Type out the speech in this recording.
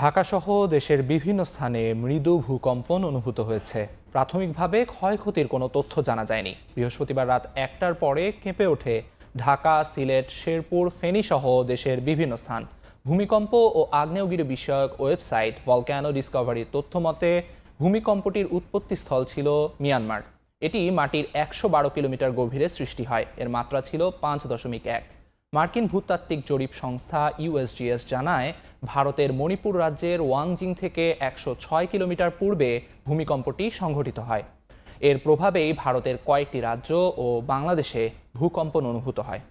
ঢাকাসহ দেশের বিভিন্ন স্থানে মৃদু ভূকম্পন অনুভূত হয়েছে। প্রাথমিকভাবে ক্ষয়ক্ষতির কোনো তথ্য জানা যায়নি। বৃহস্পতিবার রাত একটার পরে কেঁপে ওঠে ঢাকা, সিলেট, শেরপুর ফেনী সহ দেশের বিভিন্ন স্থান। ভূমিকম্প ও আগ্নেয়গিরি বিষয়ক ওয়েবসাইট ভলক্যানো ডিসকভারির তথ্য মতে ভূমিকম্পটির উৎপত্তিস্থল ছিল মিয়ানমার। এটি মাটির একশো বারো কিলোমিটার গভীরে সৃষ্টি হয়। এর মাত্রা ছিল পাঁচ দশমিক এক। মার্কিন ভূতাত্ত্বিক জরিপ সংস্থা ইউএসজিএস জানায়, ভারতের মণিপুর রাজ্যের ওয়াংজিং থেকে একশো ছয় কিলোমিটার পূর্বে ভূমিকম্পটি সংঘটিত হয়। এর প্রভাবেই ভারতের কয়েকটি রাজ্য ও বাংলাদেশে ভূকম্পন অনুভূত হয়।